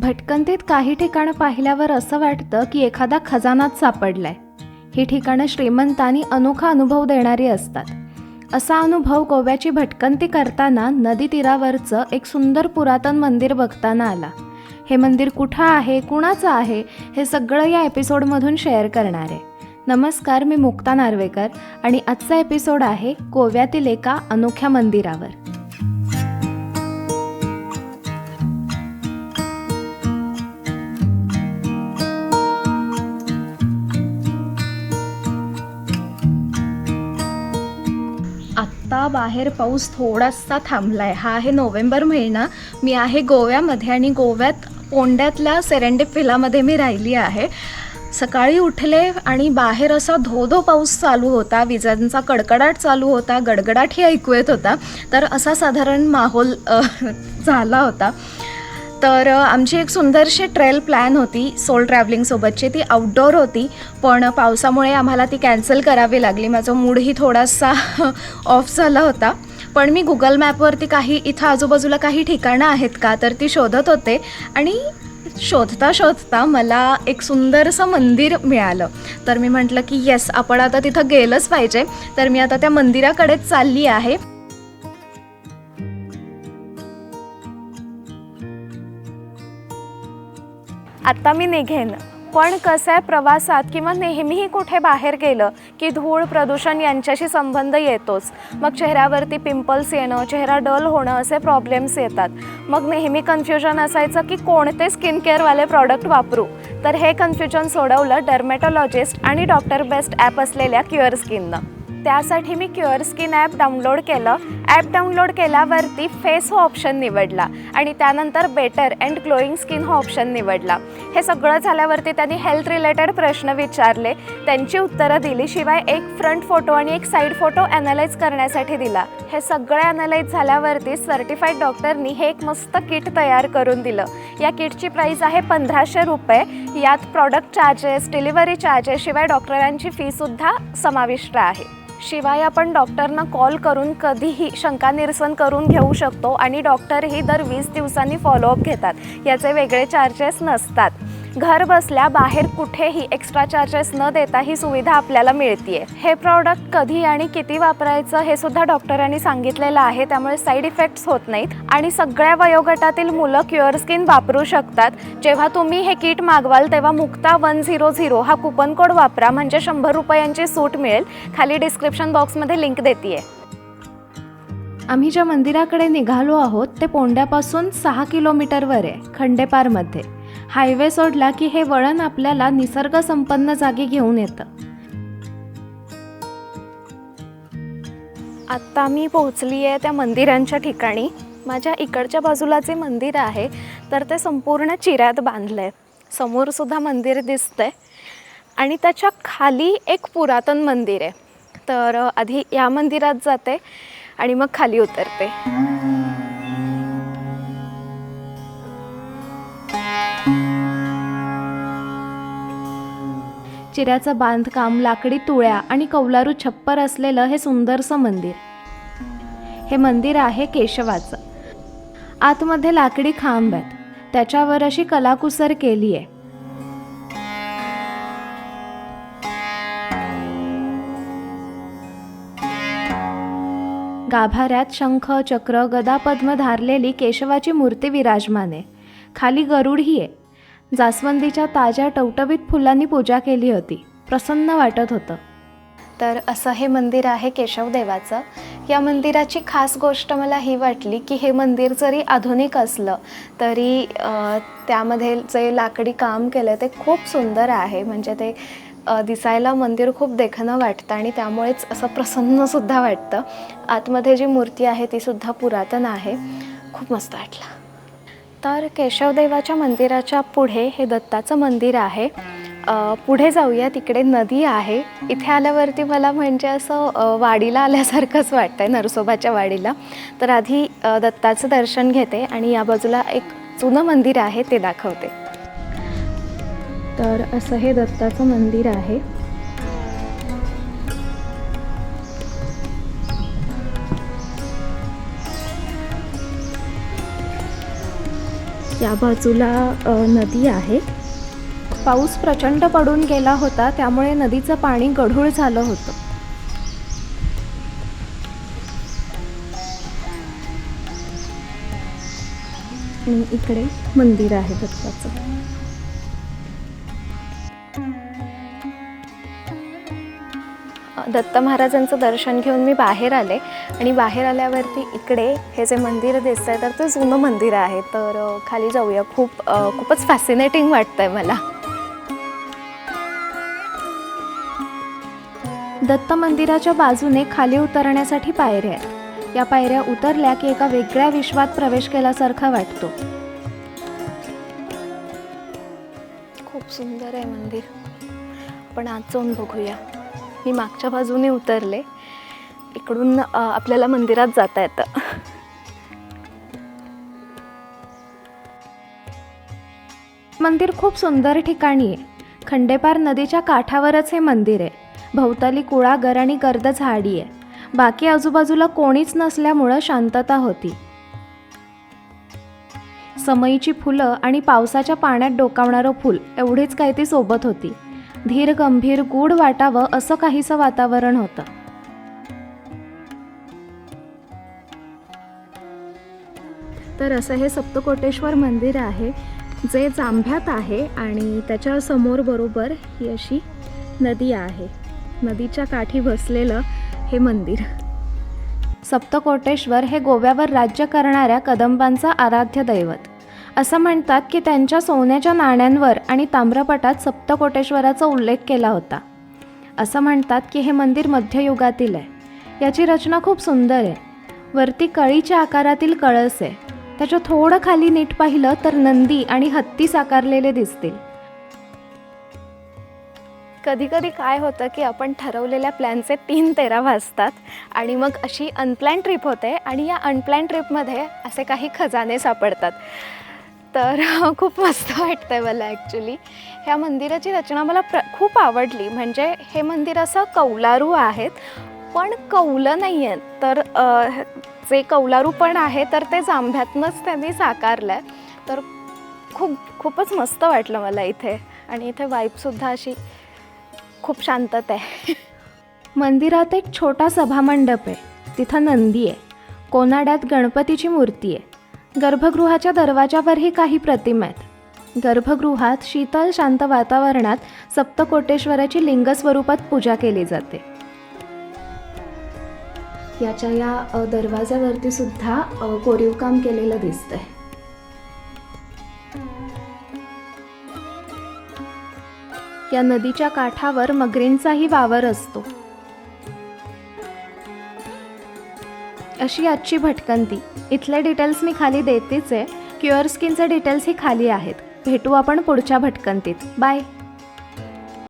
भटकंतीत काही ठिकाणं पाहिल्यावर असं वाटतं की एखादा खजानाच सापडलाय. ही ठिकाणं श्रीमंत आणि अनोखा अनुभव देणारी असतात. असा अनुभव गोव्याची भटकंती करताना नदी तीरावरचं एक सुंदर पुरातन मंदिर बघताना आला. हे मंदिर कुठं आहे कुणाचं आहे हे सगळं या एपिसोडमधून शेअर करणार आहे. नमस्कार मी मुक्ता नार्वेकर आणि आजचा एपिसोड आहे गोव्यातील एका अनोख्या मंदिरावर. बाहेर पाऊस थोडासा थांबलाय. हा आहे नोव्हेंबर महिना. मी आहे गोव्यामध्ये आणि गोव्यात पोंड्यातल्या सेरेंडेप विलामध्ये मी राहिली आहे. सकाळी उठले आणि बाहेर असा धो धो पाऊस चालू होता. विजांचा कडकडाट चालू होता. गडगडाटही ऐकू येत होता. तर असा साधारण माहोल झाला होता. तर आमची एक सुंदरशी ट्रेल प्लॅन होती सोल ट्रॅव्हलिंगसोबतची ती आउटडोअर होती पण पावसामुळे आम्हाला ती कॅन्सल करावी लागली. माझा मूडही थोडासा ऑफ झाला होता. पण मी गुगल मॅपवरती काही इथं आजूबाजूला काही ठिकाणं आहेत का तर ती शोधत होते. आणि शोधता शोधता मला एक सुंदरसं मंदिर मिळालं. तर मी म्हटलं की येस आपण आता तिथं गेलंच पाहिजे. तर मी आता त्या मंदिराकडेच चालली आहे. आत्ता मी निघेन. पण कसं आहे प्रवासात किंवा नेहमीही कुठे बाहेर गेलं की धूळ प्रदूषण यांच्याशी संबंध येतोच. मग चेहऱ्यावरती पिंपल्स येणं चेहरा डल होणं असे प्रॉब्लेम्स येतात. मग नेहमी कन्फ्युजन असायचं की कोणते स्किन केअरवाले प्रॉडक्ट वापरू? तर हे कन्फ्युजन सोडवलं डर्मॅटॉलॉजिस्ट आणि डॉक्टर बेस्ट ॲप असलेल्या क्युअर स्किननं त्यासाठी मी क्युअर स्किन ॲप डाउनलोड केलं. ॲप डाउनलोड केल्यावरती फेस हो ऑप्शन निवडला आणि त्यानंतर बेटर अँड ग्लोईंग स्किन हा ऑप्शन निवडला. हे सगळं झाल्यावरती त्यांनी हेल्थ रिलेटेड प्रश्न विचारले. त्यांची उत्तरं दिली. शिवाय एक फ्रंट फोटो आणि एक साईड फोटो ॲनालाइज करण्यासाठी दिला. हे सगळं ॲनालाइज झाल्यावरती सर्टिफाईड डॉक्टरनी हे एक मस्त किट तयार करून दिलं. या किटची प्राईस आहे पंधराशे रुपये. यात प्रॉडक्ट चार्जेस डिलिव्हरी चार्जेस शिवाय डॉक्टरांची फीसुद्धा समाविष्ट आहे. शिवाय आपण डॉक्टरना कॉल करून कधीही शंका निरसन करून घेऊ शकतो आणि डॉक्टरही दर वीस दिवसांनी फॉलोअप घेतात. याचे वेगळे चार्जेस नसतात. घर बसल्या बाहेर कुठेही एक्स्ट्रा चार्जेस न देता ही सुविधा आपल्याला मिळते हे प्रॉडक्ट कधी आणि किती वापरायचं हे सुद्धा डॉक्टरांनी सांगितलेलं आहे. त्यामुळे साईड इफेक्ट्स होत नाहीत. आणि सगळ्या वयोगटातील मुलं क्युअर स्किन वापरू शकतात. जेव्हा तुम्ही हे किट मागवाल तेव्हा मुक्ता वन झिरो झिरो हा कुपन कोड वापरा. म्हणजे शंभर रुपयांची सूट मिळेल. खाली डिस्क्रिप्शन बॉक्समध्ये लिंक देते आम्ही ज्या मंदिराकडे निघालो आहोत ते पोंड्यापासून सहा किलोमीटरवर आहे खंडेपारमध्ये. हायवे सोडला की हे वळण आपल्याला निसर्ग संपन्न जागी घेऊन येतं. आत्ता मी पोहोचली आहे त्या मंदिरांच्या ठिकाणी. माझ्या इकडच्या बाजूला जे मंदिर आहे तर ते संपूर्ण चिऱ्यात बांधलं आहे समोरसुद्धा मंदिर दिसतंय. आणि त्याच्याखाली एक पुरातन मंदिर आहे. तर आधी या मंदिरात जाते आणि मग खाली उतरते. चिऱ्याचं बांधकाम लाकडी तुळ्या आणि कौलारू छप्पर असलेलं हे सुंदरसं मंदिर. हे मंदिर आहे केशवाचं. आतमध्ये लाकडी खांब आहेत. त्याच्यावर अशी कलाकुसर केली आहे. गाभाऱ्यात शंख चक्र गदा पद्म धारलेली केशवाची मूर्ती विराजमान. आहे खाली गरुडही आहे. जास्वंदीच्या ताज्या टवटवीत फुलांनी पूजा केली होती. प्रसन्न वाटत होतं. तर असं हे मंदिर आहे केशवदेवाचं. या मंदिराची खास गोष्ट मला ही वाटली की हे मंदिर जरी आधुनिक असलं तरी त्यामध्ये जे लाकडी काम केलं ते खूप सुंदर आहे. म्हणजे ते दिसायला मंदिर खूप देखणं वाटतं आणि त्यामुळेच असं प्रसन्नसुद्धा वाटतं. आतमध्ये जी मूर्ती आहे तीसुद्धा पुरातन आहे. खूप मस्त वाटलं. तर केशवदेवाच्या मंदिराच्या पुढे हे दत्ताचं मंदिर आहे. पुढे जाऊया तिकडे नदी आहे. इथे आल्यावरती मला म्हणजे असं वाडीला आल्यासारखंच वाटतं आहे नरसोबाच्या वाडीला. तर आधी दत्ताचं दर्शन घेते आणि या बाजूला एक जुनं मंदिर आहे ते दाखवते. तर असं हे दत्ताचं मंदिर आहे. या बाजूला नदी आहे. पाऊस प्रचंड पडून गेला होता त्यामुळे नदीचं पाणी गढूळ झालं होतं. इकडे मंदिर आहे दत्ताचं. दत्त महाराजांचं दर्शन घेऊन मी बाहेर आले. आणि बाहेर आल्यावरती इकडे हे जे मंदिर दिसतंय तर ते जुनं मंदिर आहे. तर खाली जाऊया. खूप खूपच फॅसिनेटिंग वाटतंय मला. दत्त मंदिराच्या बाजूने खाली उतरण्यासाठी पायऱ्या आहेत. या पायऱ्या उतरल्या की एका वेगळ्या विश्वात प्रवेश केल्यासारखा वाटतो. खूप सुंदर आहे मंदिर. आपण आज जाऊन बघूया. मी मागच्या बाजूने उतरले. इकडून आपल्याला मंदिरात जाता येतं. मंदिर खूप सुंदर ठिकाणी आहे. खंडेपार नदीच्या काठावरच हे मंदिर आहे. भोवताली कुळागर आणि गर्द झाडी आहे. बाकी आजूबाजूला कोणीच नसल्यामुळं शांतता होती. समईची फुलं आणि पावसाच्या पाण्यात डोकावणारं फूल एवढीच काही ती सोबत होती. धीर गंभीर गूढ वाटावं असं काहीसं वातावरण होतं. तर असं हे सप्तकोटेश्वर मंदिर आहे जे जांभ्यात आहे आणि त्याच्यासमोर बरोबर ही अशी नदी आहे. नदीच्या काठी बसलेलं हे मंदिर. सप्तकोटेश्वर हे गोव्यावर राज्य करणाऱ्या कदंबांचं आराध्य दैवत. असं म्हणतात की त्यांच्या सोन्याच्या नाण्यांवर आणि ताम्रपटात सप्तकोटेश्वराचा उल्लेख केला होता. असं म्हणतात की हे मंदिर मध्ययुगातील आहे. याची रचना खूप सुंदर आहे. वरती कळीच्या आकारातील कळस आहे. त्याच्या थोडं खाली नीट पाहिलं तर नंदी आणि हत्ती साकारलेले दिसतील. कधी कधी काय होतं की आपण ठरवलेल्या प्लॅनचे तीन तेरा वाजतात आणि मग अशी अनप्लॅन ट्रिप होते आणि या अनप्लॅन ट्रिपमध्ये असे काही खजाने सापडतात. तर खूप मस्त वाटतं आहे मला ॲक्च्युली ह्या मंदिराची रचना मला प्र खूप आवडली. म्हणजे हे मंदिर असं कौलारू आहेत पण कौलं नाही आहेत तर जे कौलारू पण आहे तर ते जांभ्यातनंच त्यांनी साकारलं आहे तर खूप खूपच मस्त वाटलं मला इथे. आणि इथे वाईबसुद्धा अशी खूप शांतता आहे. मंदिरात एक छोटा सभामंडप आहे. तिथं नंदी आहे. कोनाड्यात गणपतीची मूर्ती आहे. गर्भगृहाच्या दरवाजावरही काही प्रतिमा आहेत. गर्भगृहात शीतल शांत वातावरणात सप्तकोटेश्वराची लिंग स्वरूपात पूजा केली जाते. याच्या या दरवाजावरती सुद्धा कोरीव काम केलेलं दिसतंय. या नदीच्या काठावर मगरींचाही वावर असतो. अशी आजची भटकंती. इथले डिटेल्स मी खाली देतेच आहे. क्युअर स्किनचे डिटेल्सही खाली आहेत. भेटू आपण पुढच्या भटकंतीत. बाय